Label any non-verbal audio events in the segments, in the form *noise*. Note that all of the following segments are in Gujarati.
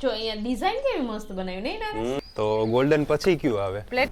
જો અહીંયા ડિઝાઇન કેવી મસ્ત બનાવી નહીં ના તો ગોલ્ડન પછી કયું આવે? પ્લેટ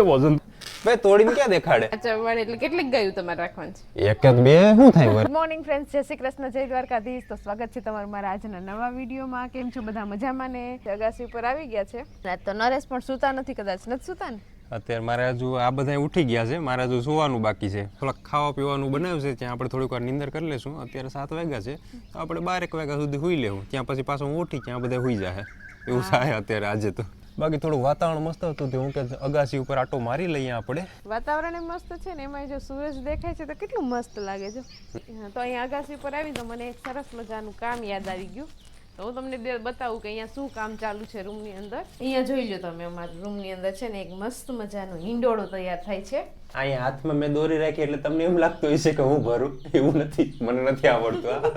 એ વજન બે તોડીને ક્યાં દેખાડે? અચ્છા વળે એટલે કેટલીક ગયું તમારે રાખવાનું છે? એક જ બે શું થાય ગુડ મોર્નિંગ ફ્રેન્ડ્સ જય શ્રી કૃષ્ણ જય દ્વારકાધીશ. તો સ્વાગત છે તમારું મારા આજના નવા વિડીયોમાં. કેમ છો બધા મજામાં ને? અગાસી ઉપર આવી ગયા છે. આજ તો નરેશ પણ સૂતા નથી કદાચ નથી સૂતા ને? અત્યારે મારે હજુ આ બધા ઉઠી ગયા છે. મારે હજુ સુવાનું બાકી છે. થોડાક ખાવા પીવાનું બનાવ્યું છે. ત્યાં આપણે થોડીક વાર નિંદર કરી લેશું. અત્યારે સાત વાગ્યા છે. તો આપણે બારેક વાગ્યા સુધી હોઈ લેવું. ત્યાં પછી પાછો ઉઠી ત્યાં બધા હોઈ જાય એવું થાય અત્યારે આજે તો. બાકી થોડું વાતાવરણ મસ્ત હતું હું કે અગાસી ઉપર આટો મારી લઈએ આપણે. વાતાવરણ મસ્ત છે ને એમાં જો સૂરજ દેખાય છે તો કેટલું મસ્ત લાગે છે. તો અહીંયા અગાસી ઉપર આવી તો મને એક સરસ મજાનું કામ યાદ આવી ગયું. તો હું તમને બતાવું કે અહીંયા શું કામ ચાલુ છે રૂમની અંદર. અહીંયા જોઈ લો તમે અમારા રૂમની અંદર છે ને એક મસ્ત મજાનો હિંડોળો તૈયાર થાય છે. અહીંયા હાથમાં મેં દોરી રાખી એટલે તમને એમ લાગતું હશે કે હું ભરું એવું નથી મને નથી આવડતું આ.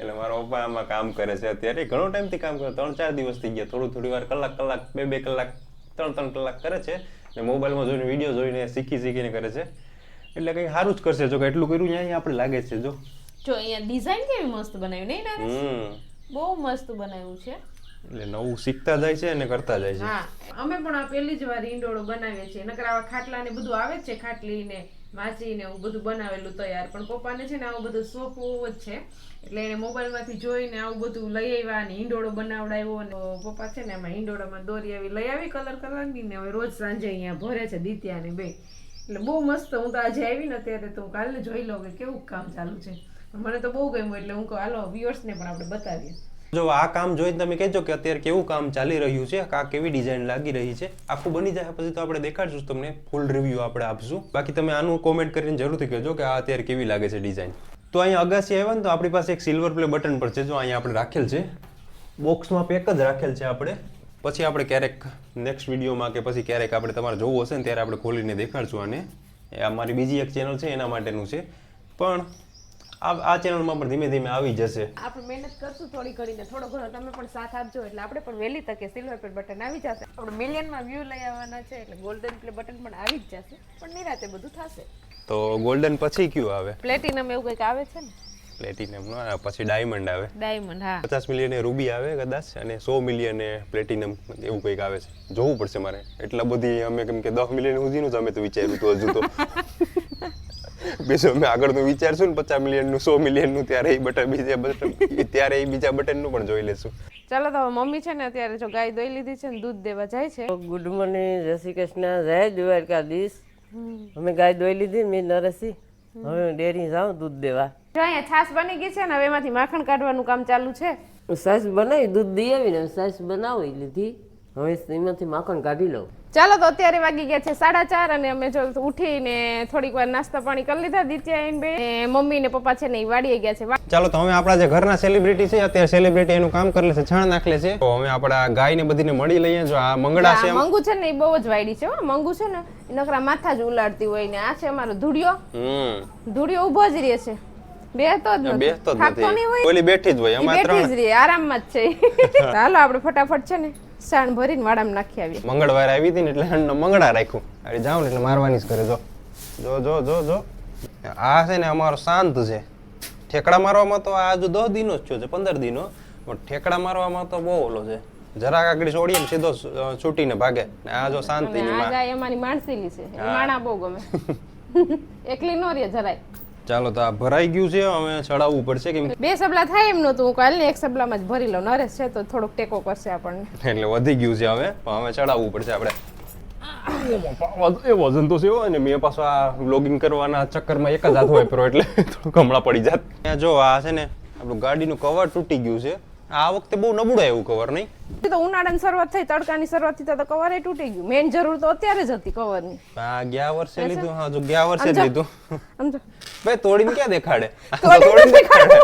એટલે મારા પપ્પા આમાં કામ કરે છે અત્યારે ઘણો ટાઈમથી કામ કરે ત્રણ ચાર દિવસ થઈ ગયા થોડું થોડી વાર કલાક કલાક બે બે કલાક ત્રણ ત્રણ કલાક કરે છે. ને મોબાઈલમાં જોઈને વીડિયો જોઈને શીખી શીખીને કરે છે. એટલે કંઈ સારું જ કરશે જો કે એટલું કર્યું અહીંયા આપણે લાગે છે જો. જો અહીંયા ડિઝાઇન કેવી મસ્ત બનાવી નહીં ના હમ. બહુ મસ્ત બનાવ્યું છે. એટલે નવું શીખતા જાય છે અને કરતા જાય છે. હા અમે પણ આ પહેલી જ વાર ઈંડોળો બનાવીએ છીએ. નકર આવા ખાટલા ને બધું આવે જ છે ખાટલી ને માચી ને એવું બધું બનાવેલું તૈયાર. પણ પપ્પાને છે ને આવું બધું શોખ જ છે. એટલે એને મોબાઈલમાંથી જોઈને આવું બધું લઈ આવ્યા ને ઈંડોળો બનાવડાવ્યો ને પપ્પા છે ને એમાં ઈંડોળામાં દોરી આવી લઈ આવી કલર કરવાની ને હવે રોજ સાંજે અહીંયા ભરે છે દિત્યા ને બે. એટલે બહુ મસ્ત. હું તો આજે આવી ને ત્યારે તો હું કાલે જોઈ લઉં કે કેવું કામ ચાલુ છે. મને તો બહુ ગમ્યું એટલે હું કહું, હાલો viewers ને પણ આપણે બતાવીએ. જો આ કામ જોઈને તમે કહેજો કે અત્યારે કેવું કામ ચાલી રહ્યું છે, આ કેવી ડિઝાઇન લાગી રહી છે, આખું બની જાય, પછી તો આપણે દેખાડશું, તમને ફૂલ રિવ્યુ આપણે આપશું. બાકી તમે આનું કોમેન્ટ કરીને જરૂરથી કહેજો કે આ અત્યારે કેવી લાગે છે ડિઝાઇન તો અહીંયા અગાસી આવ્યા ને તો આપણી પાસે એક સિલ્વર પ્લે બટન પર છે, જો અહીંયા આપણે રાખેલ છે. બોક્સમાં પેક જ રાખેલ છે આપણે. પછી આપણે ક્યારેક નેક્સ્ટ વિડીયોમાં કે પછી ક્યારેક આપણે તમારે જોવું હશે ને ત્યારે આપણે ખોલીને દેખાડશું અને અમારી બીજી એક ચેનલ છે, એના માટેનું છે. પણ આ આ ચેનલમાં પણ ધીમે ધીમે આવી જશે. આપણે મહેનત કરશું થોડી કરીને થોડો ઘણો તમે પણ સાથ આપજો એટલે આપણે પણ વહેલી તકે સિલ્વર પ્લે બટન આવી જશે. આપણે મિલિયનમાં વ્યૂ લઈ આવવાના છે એટલે ગોલ્ડન પ્લે બટન પણ આવી જ જશે. પણ નિરાતે બધું થશે. તો ગોલ્ડન પછી કયું આવે? પ્લેટિનમ એવું કંઈક આવે છે ને? પ્લેટિનમ નો પછી ડાયમંડ આવે. ડાયમંડ હા. પચાસ મિલિયન એ રૂબી આવે કદાચ અને સો મિલિયન પ્લેટિનમ એવું કંઈક આવે છે. જોવું પડશે મારે. એટલા બધી અમે કેમ કે દસ મિલિયન સુધીનું જ અમે તો વિચાર્યું હતું હજુ તો. બીજું મેં આગળનું વિચારશું ને પચાસ મિલિયનનું સો મિલિયનનું ત્યારે એ બટન બીજા બટન ત્યારે એ બીજા બટનનું પણ જોઈ લેશું. ચાલો તો મમ્મી છે ને અત્યારે જો ગાય દોઈ લીધી છે ને દૂધ દેવા જાય છે. ગુડ મોર્નિંગ જય શ્રી કૃષ્ણ જય દ્વારકાધીશ. અમે ગાય દોઈ લીધી ને મેં નરસી હવે ડેરી જાઉં દૂધ દેવા. જો અહીંયા છાશ બની ગઈ છે ને હવે એમાંથી માખણ કાઢવાનું કામ ચાલુ છે. સાસ બનાવી દૂધ દઈ આવીને સાસ બનાવી લીધી. હવે એમાંથી માખણ કાઢી લઉં. ચાલો તો અત્યારે વાગી ગયા છે સાડા ચાર અને અમે જો ઉઠીને થોડીક વાર નાસ્તા પાણી કરી લીધા દિત્યા બે. મમ્મી ને પપ્પા છે ને વાડી વાડીએ ગયા છે. ચાલો તો હવે આપણા જે ઘરના સેલિબ્રિટી છે અત્યારે સેલિબ્રિટી એનું કામ કરે છે છાણ નાખલે છે. તો અમે આપણા ગાય ને બધીને મળી લઈએ જો આ મંગળા છે મંગુ છે ને એ બહુ જ વાયડી છે હો. મંગુ છે ને નકરા માથા જ ઉલાડતી હોય ને આ છે અમારો ધૂળિયો હમ. ધૂળિયો ઊભો જ રહે છે. બેહતો જ નથી. બેસતો જ નથી. ઓલી બેઠી જ હોય અમારે ત્રણ જ રહે આરામમાં જ છે. *laughs* ચાલો આપણે ફટાફટ છે ને સાણ ભરીને વાડામાં નાખી આવી મંગળવારે આવી હતી ને એટલે હણનો મંગળા રાખ્યું. અરે જાઉં ને એટલે મારવાની જ કરે જો. જો જો જો જો. આ છે ને અમારો શાંત છે. ઠેકડા મારવામાં તો આ જો દસ દિનો જ થયો છે પંદર દિનો. પણ ઠેકડા મારવામાં તો બહુ ઓલો છે. જરાક આગળ છોડીએ ને સીધો છૂટીને ભાગે. ને આ જો શાંતિ માં આ ગાય અમારી માણસેલી છે. માણા બહુ ગમે. *laughs* એકલી નો રે જરાય. ચાલો તો આ ભરાઈ ગયું છે હવે ચડાવવું પડશે કેમ બે સબલા થાય એમ નતું હું કાલે એક સબલામાં જ ભરી લઉં. નરેશ છે તો થોડોક ટેકો કરશે આપણને. એટલે વધી ગયું છે હવે પણ હવે ચડાવવું પડશે આપણે. એ વજન તો છે અને મેં પાછો આ વ્લોગિંગ કરવાના ચક્કરમાં એક જ હાથ વાપરો એટલે થોડુંક હમણાં પડી જાત. જો આ છે ને આપણું ગાડીનું કવર તૂટી ગયું છે. આ વખતે બહુ નબળું આવ્યું કવર નહીં? તો ઉનાળાની શરૂઆત થઈ તડકાની શરૂઆત થઈ તો કવર એ તૂટી ગયું. મેન જરૂર તો અત્યારે જ હતી કવરની આ ગયા વર્ષે લીધું? હા જો ગયા વર્ષે લીધું. સમજો. ભાઈ તોડીને ક્યાં દેખાડે? તોડીને દેખાડે.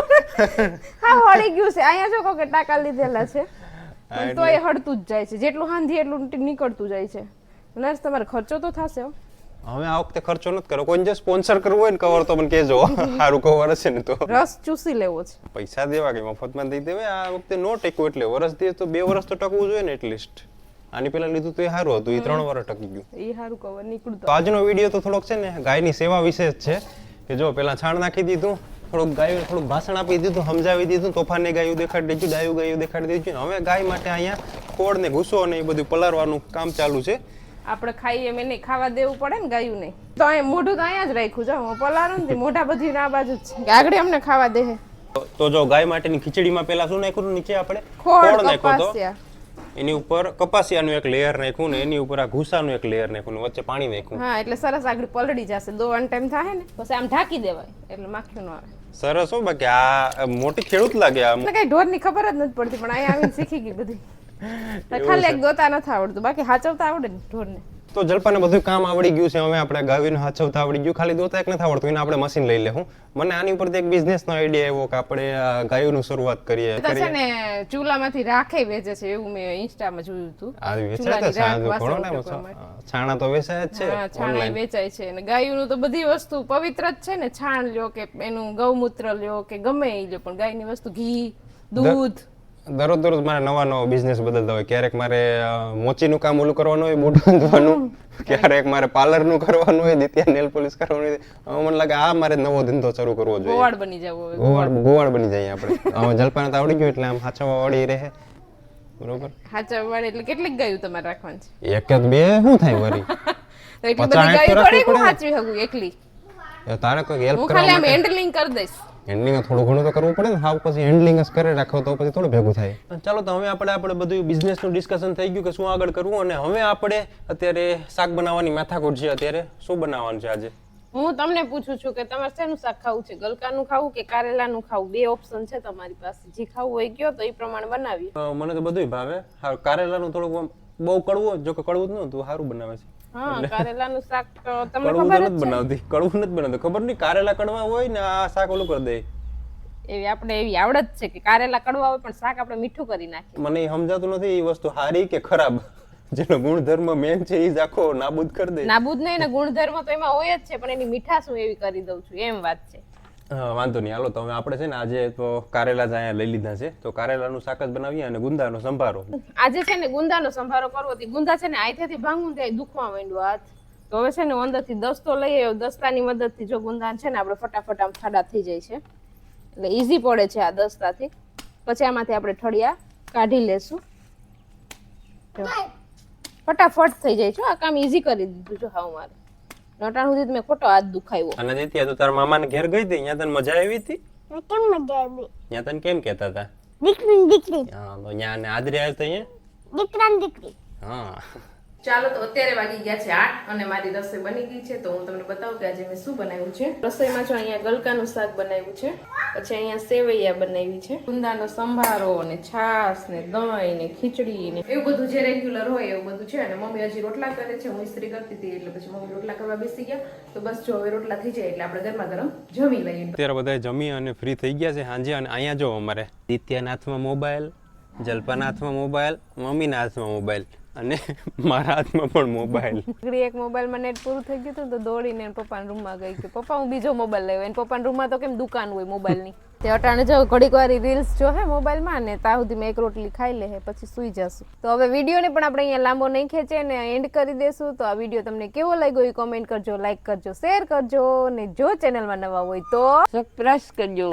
હા હળી ગયું છે. અહીંયા જો કે ટાકા લીધેલા છે. તો એ હળતું જ જાય છે. જેટલું હાંધી એટલું નીકળતું જાય છે. નર્સ તમારે ખર્ચો તો થશે હો. હવે આ વખતે ખર્ચો નથી કરો. કોઈ જે સ્પોન્સર કરવું હોય ને કવર તો મને કહેજો. સારું કવર હશે ને તો. રસ ચૂસી લેવો છે. પૈસા દેવા કે મફતમાં દઈ દેવે આ વખતે નો ટેકવું એટલે વરસ દે તો બે વરસ તો ટકવું જોઈએ ને એટલીસ્ટ આની પેલા લીધું તો એ સારું હતું. એ ત્રણ વર્ષ ટકી ગયું. એ સારું કવર નીકળતું તો આજનો વીડિયો તો થોડોક છે ને ગાયની સેવા વિશે જ છે. કે જો પેલા છાણ નાખી દીધું થોડુંક ગાયું થોડુંક ભાષણ આપી દીધું સમજાવી દીધું તોફાને ગાયું દેખાડી દીધું ડાયું ગાયું દેખાડી દીધું હવે ગાય માટે અહીંયા ખોળ ને ઘૂસો ને એ બધું પલારવાનું કામ ચાલુ છે. આપણે ખાઈએ એમ એને ખાવા દેવું પડે ને ગાયું નહીં. તો અહીં મોઢું તો અહીંયા જ રાખ્યું છે હું પલારું ને મોઢા બધી ના બાજુ જ છે. આગળ અમને ખાવા દે તો- જો ગાય માટેની ખીચડીમાં પેલા શું નાખ્યું નીચે આપણે? ખોળ નાખ્યો એની ઉપર કપાસિયાનું એક લેયર નાખ્યું ને એની ઉપર આ ઘૂસાનું એક લેયર નાખ્યું ને વચ્ચે પાણી નાખ્યું. હા એટલે સરસ આગળ પલળી જશે. દો વન ટાઈમ થાય ને પછી આમ ઢાંકી દેવાય એટલે માખ્યું ન આવે. સરસ હો બાકી આ મોટી ખેડૂત લાગે આ કઈ ઢોરની ખબર જ નથી પડતી પણ અહીંયા આવીને શીખી ગઈ બધી. ખાલી એક ગોતા નથી આવડતું બાકી હાચવતા આવડે ને ઢોરને. તો જલપાને બધું કામ આવડી ગયું છે હવે આપણે ગાવીને હાચવતા આવડી ગયું. ખાલી દોતા એક નથી આવડતું એને આપણે મશીન લઈ લેવું. મને આની ઉપરથી એક બિઝનેસનો આઈડિયા આવ્યો કે આપણે ગાયોનું શરૂઆત કરીએ તો છે ને ચૂલામાંથી રાખે વેચે છે એવું મેં ઇન્સ્ટામાં જોયું હતું. આ વેચાય તો છે ઘણો ટાઈમ છાણા તો વેચાય જ છે છાણા વેચાય છે. અને ગાયનું તો બધી વસ્તુ પવિત્ર જ છે ને છાણ લ્યો કે એનું ગૌમૂત્ર લ્યો કે ગમે એ લ્યો પણ ગાયની વસ્તુ ઘી દૂધ દરરોજ દરરોજ મારે નવા નવા બિઝનેસ બદલતા હોય. ક્યારેક મારે મોચીનું કામ ઓલું કરવાનું હોય બૂટ બાંધવાનું. ક્યારેક મારે પાર્લરનું કરવાનું હોય દિત્યા નેલ પોલિશ કરવાનું હોય. મને લાગે આ મારે નવો ધંધો શરૂ કરવો જોઈએ. ગોવાળ બની જવું ગોવાળ. ગોવાળ બની જાય આપણે. જલપાને તો આવડી ગયું એટલે આમ હાચવા વળી રહે. બરોબર? હાચા એટલે કેટલીક ગાયું તમારે રાખવાનું છે? એક જ બે શું થાય વરી? *laughs* એટલી બધી ગાયું થોડી હું સાચવી શકું એકલી. તારે કોઈ હેલ્પ હું ખાલી આમ હેન્ડલિંગ કરી દઈશ. હેન્ડલિંગ થોડું ઘણું તો કરવું પડે ને. હાવ પછી હેન્ડલિંગ જ કરે રાખો તો પછી થોડું ભેગું થાય. ચાલો તો હવે આપણે આપણે બધું બિઝનેસનું ડિસ્કશન થઈ ગયું કે શું આગળ કરવું અને હવે આપણે અત્યારે શાક બનાવવાની માથાકૂટ છે અત્યારે. શું બનાવવાનું છે આજે? હું તમને પૂછું છું કે તમારે શેનું શાક ખાવું છે? ગલકાનું ખાવું કે કારેલાનું ખાવું? બે ઓપ્શન છે તમારી પાસે. જે ખાવું હોય ગયો તો એ પ્રમાણે બનાવી મને તો બધુંય ભાવે. હા કારેલાનું થોડુંક બહુ કડવું જો કે કડવું જ નહોતું સારું બનાવે છે. હા કારેલાનું શાક તો તમને ખબર તો બનાવતી કડવું નથી બનાવતી. ખબર નહીં કારેલા કડવા હોય ને આ શાક ઓલું કરી દે. એવી આપણે એવી આવડત છે કે કારેલા કડવા હોય પણ શાક આપણે મીઠું કરી નાખીએ. મને સમજાતું નથી એ વસ્તુ સારી કે ખરાબ? *laughs* જેનો ગુણધર્મ મેન છે એ જ આખો નાબૂદ કરી દે. નાબૂદ નહીં ને ગુણધર્મ તો એમાં હોય જ છે પણ એની મીઠાશ હું એવી કરી દઉં છું એમ વાત છે. વાંધો નહીં. હાલો, તો હવે આપણે છે ને આજે તો કારેલા જ અહીંયા લઈ લીધા છે. તો કારેલાનું શાક જ બનાવીએ અને ગુંદાનો સંભારો. આજે છે ને ગુંદાનો સંભારો કરવો હતી. ગુંદા છે ને આઈથેથી ભાંગું ત્યાં દુખવા માંડ્યો હાથ. તો હવે છે ને હું અંદરથી દસ્તો લઈ આવ્યો દસ્તાની મદદથી જો ગુંદા છે ને આપણે ફટાફટ આમ ખાડા થઈ જાય છે. એટલે ઈઝી પડે છે આ દસ્તાથી. પછી આમાંથી આપણે ઠળિયા કાઢી લેશું. ફટાફટ થઈ જાય છે આ કામ ઈઝી કરી દીધું છે હાવ મારે. નટાણ સુધી મેં ખોટો હાથ દુખાવ્યો. અને જેથી તું તારા મામાને ઘેર ગઈ હતી ત્યાં તને મજા આવી હતી? કેમ મજા આવી? ત્યાં તને કેમ કહેતા હતા? દીકરી દીકરી. હા તો ત્યાં ને આદરે આવ્યો તો અહીંયા? દીકરા દીકરી. હા. ચાલો તો અત્યારે વાગી ગયા છે આઠ અને મારી રસોઈ બની ગઈ છે તો હું તમને બતાવું કે આજે મેં શું બનાવ્યું છે. રસોઈમાં જો અહીંયા ગલકાનું શાક બનાવ્યું છે, પછી અહીંયા સેવૈયા બનાવી છે. કુંદાનો સંભારો ને છાશ ને દહીં ને ખીચડી ને એવું બધું જે રેગ્યુલર હોય એવું બધું છે અને મમ્મી હજી રોટલા કરે છે, હું ઇસ્ત્રી કરતી હતી એટલે પછી મમ્મી રોટલા કરવા બેસી ગયા. તો બસ જો હવે રોટલા થઈ જાય એટલે આપણે ગરમા ગરમ જમી લઈએ. અત્યારે બધા જમી અને ફ્રી થઈ ગયા છે સાંજે અને અહીંયા જો અમારે. દિત્યાના મોબાઈલ જલ્પાના હાથમાં મોબાઈલ મમ્મીના હાથમાં મોબાઈલ અને મારા હાથમાં પણ મોબાઈલ એક મોબાઈલમાં નેટ પૂરું થઈ ગયું હતું તો દોડીને એના પપ્પાના રૂમમાં ગઈ કે પપ્પા હું બીજો મોબાઈલ લઈ એને પપ્પાના રૂમમાં તો કેમ દુકાન હોય મોબાઈલની તે અટાણે જો ઘડીક વારી રીલ્સ જો હે મોબાઈલમાં ને ત્યાં સુધી મેં એક રોટલી ખાઈ લે પછી સુઈ જશું. તો હવે વિડીયોને પણ આપણે અહીંયા લાંબો નહીં ખેંચે ને એન્ડ કરી દેશું. તો આ વીડિયો તમને કેવો લાગ્યો એ કોમેન્ટ કરજો લાઈક કરજો શેર કરજો ને જો ચેનલમાં નવા હોય તો સપ્રાઈઝ કરજો.